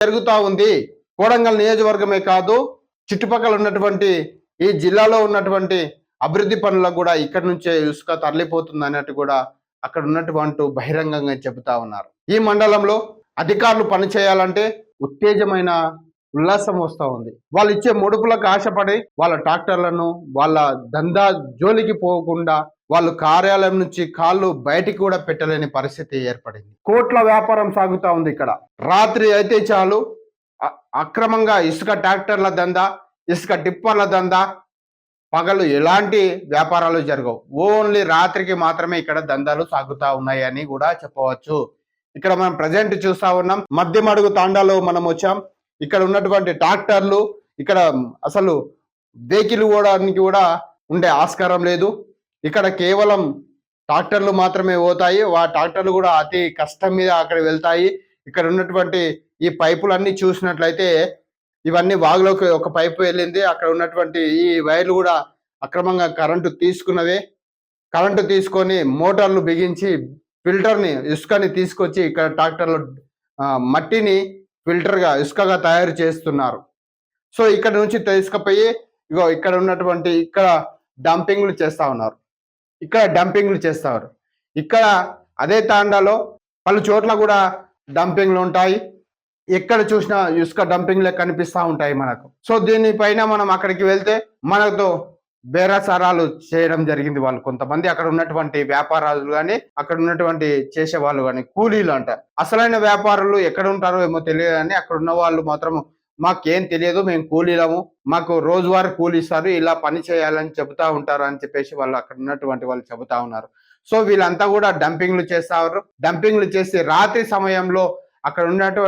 జరుగుతూ ఉంది. కోడంగల్ నియోజకవర్గమే కాదు చుట్టుపక్కల ఉన్నటువంటి ఈ జిల్లాలో ఉన్నటువంటి అభివృద్ధి పనులకు కూడా ఇక్కడ నుంచే ఇసుక తరలిపోతుంది అన్నట్టు కూడా అక్కడ ఉన్నటువంటి బహిరంగంగా చెబుతా ఉన్నారు. ఈ మండలంలో అధికారులు పని చేయాలంటే ఉత్తేజమైన ఉల్లాసం వస్తూ ఉంది. వాళ్ళు ఇచ్చే ముడుపులకు ఆశపడి వాళ్ళ ట్రాక్టర్లను వాళ్ళ దందా జోలికి పోకుండా వాళ్ళు కార్యాలయం నుంచి కాళ్ళు బయటికి కూడా పెట్టలేని పరిస్థితి ఏర్పడింది. కోట్ల వ్యాపారం సాగుతూ ఉంది ఇక్కడ. రాత్రి అయితే చాలు. అక్రమంగా ఇసుక ట్రాక్టర్ల దందా ఇసుక టిప్పర్ల దందా పగలు ఎలాంటి వ్యాపారాలు జరగవు. ఓన్లీ రాత్రికి మాత్రమే ఇక్కడ దందాలు సాగుతా ఉన్నాయని కూడా చెప్పవచ్చు. ఇక్కడ మనం ప్రజెంట్ చూస్తా ఉన్నాం. మధ్యమడుగు తాండాలో మనం వచ్చాం. ఇక్కడ ఉన్నటువంటి ట్రాక్టర్లు ఇక్కడ అసలు దేకిలు పోవడానికి కూడా ఉండే ఆస్కారం లేదు. ఇక్కడ కేవలం ట్రాక్టర్లు మాత్రమే పోతాయి. ఆ ట్రాక్టర్లు కూడా అతి కష్టం మీద అక్కడ వెళ్తాయి. ఇక్కడ ఉన్నటువంటి ఈ పైపులన్నీ చూసినట్లయితే ఇవన్నీ వాగులోకి ఒక పైపు వెళ్ళింది. అక్కడ ఉన్నటువంటి ఈ వైర్లు కూడా అక్రమంగా కరెంటు తీసుకున్నవే. కరెంటు తీసుకొని మోటార్లు బిగించి ఫిల్టర్ని ఇసుకని తీసుకొచ్చి ఇక్కడ ట్రాక్టర్లు మట్టిని ఫిల్టర్గా ఇసుకగా తయారు చేస్తున్నారు. సో ఇక్కడ నుంచి తీసుకుపోయి ఇగో ఇక్కడ ఉన్నటువంటి ఇక్కడ డంపింగ్లు చేస్తూ ఉన్నారు. ఇక్కడ డంపింగ్లు చేస్తారు. ఇక్కడ అదే తాండాలో పలు చోట్ల కూడా డంపింగ్లు ఉంటాయి. ఎక్కడ చూసినా ఇసుక డంపింగ్లే కనిపిస్తూ ఉంటాయి మనకు. సో దీనిపైన మనం అక్కడికి వెళ్తే మనతో బేరాసారాలు చేయడం జరిగింది వాళ్ళు. కొంతమంది అక్కడ ఉన్నటువంటి వ్యాపారాలు కానీ అక్కడ ఉన్నటువంటి చేసే వాళ్ళు కానీ కూలీలు అంట. అసలైన వ్యాపారులు ఎక్కడ ఉంటారో ఏమో తెలియదు కానీ అక్కడ ఉన్న వాళ్ళు మాత్రం మాకేం తెలియదు మేము కూలీలము మాకు రోజువారీ కూలి ఇస్తారు ఇలా పని చేయాలని చెబుతా ఉంటారు అని చెప్పేసి వాళ్ళు అక్కడ ఉన్నటువంటి వాళ్ళు చెబుతా ఉన్నారు. సో వీళ్ళంతా కూడా డంపింగ్లు చేస్తారు. డంపింగ్లు చేసి రాత్రి సమయంలో అక్కడ ఉన్నటువంటి